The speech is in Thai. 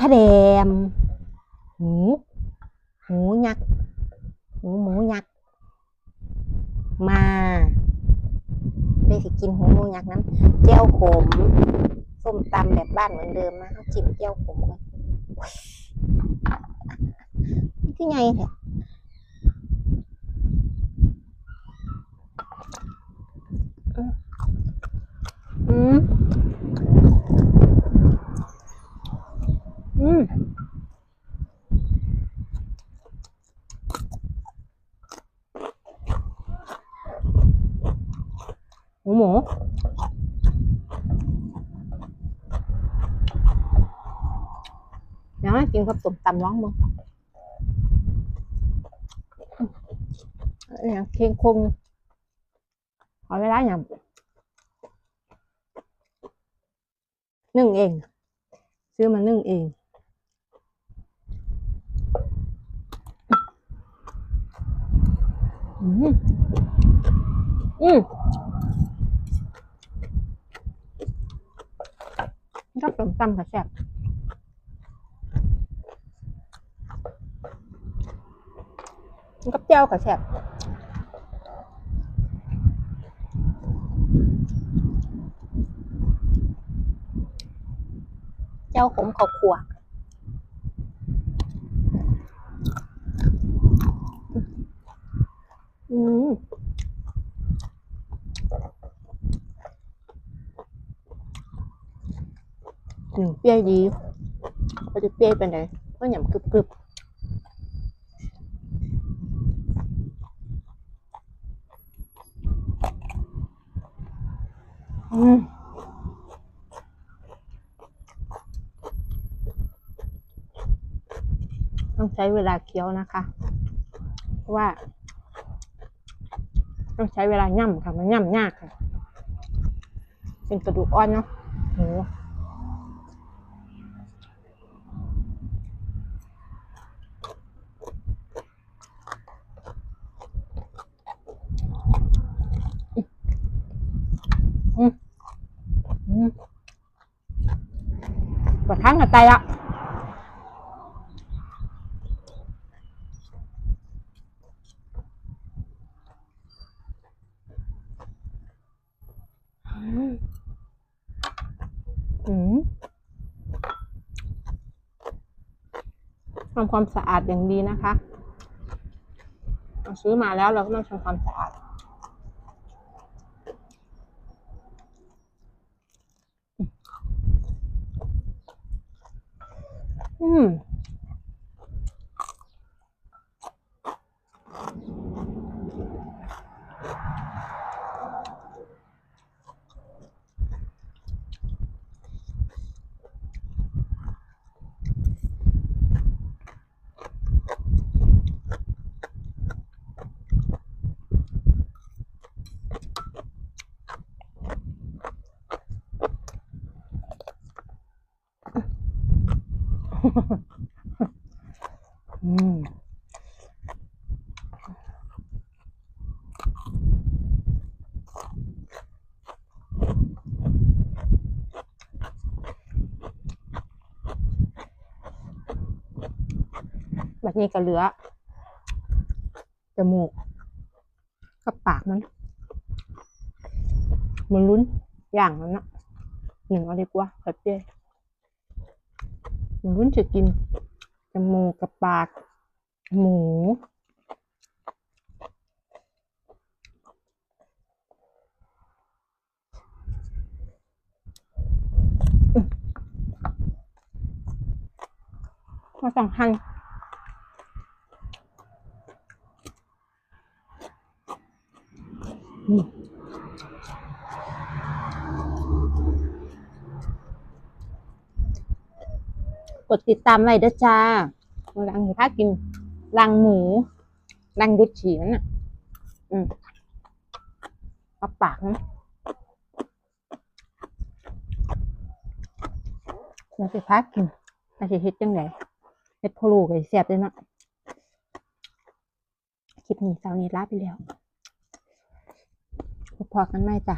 ทะแดมหมูหมูยักษ์หมูหมูยักษ์ มาเลยสิกินหูหมูยักษ์น้ำเจียวขม ส้มตำแบบบ้านเหมือนเดิมนะจิ้มเจียวขมกันนี่คือไงเนี่ยมอืม หมูหมูเดี๋ยวให้กินกับต้มตำร้องมึงอย่างเคียงคงขอเวลาอย่างนึ่งเอง ซื้อมานึ่งเองอืมอืม กับต้มตำกับแซ่บกับเจียวกับแซ่บเจ้าขมข้าวคั่วอืม อืมเปรี้ยวดีก็จะเปรี้ยวไปไหนก็หยำกรึบๆอืมต้องใช้เวลาเคี้ยวนะคะ เพราะว่า ต้องใช้เวลาย่ำค่ะ มันย่ำยากค่ะ เป็นกระดูกอ่อนเนาะห ปวดทั้งกับไตละอืมอืมทำความสะอาดอย่างดีนะคะ เราซื้อมาแล้วเราก็ต้องทำความสะอาด อื อืมแบบนี้ก็เหลือจมูกกับปากมัน มันลุ้นอย่างนั้นนะหนึ่งเอาดีกว่าแบบเจ๊ มันลุ้นจะกินจมูกกับปาก หมู มาสองพันนี่ กดติดตามไว้เด้อจ้าลังถ้ากินลังหมูลังดุดฉีนนน่ะ อืมเอาปากนะเราจะพักกินอาจจะเฮ็ดจังไดเฮ็ดพล้ก็สิแซ่บเด้อเนาะคลิปนี้เช้านี้ลาไปแล้วพบกันใหมจ้ะ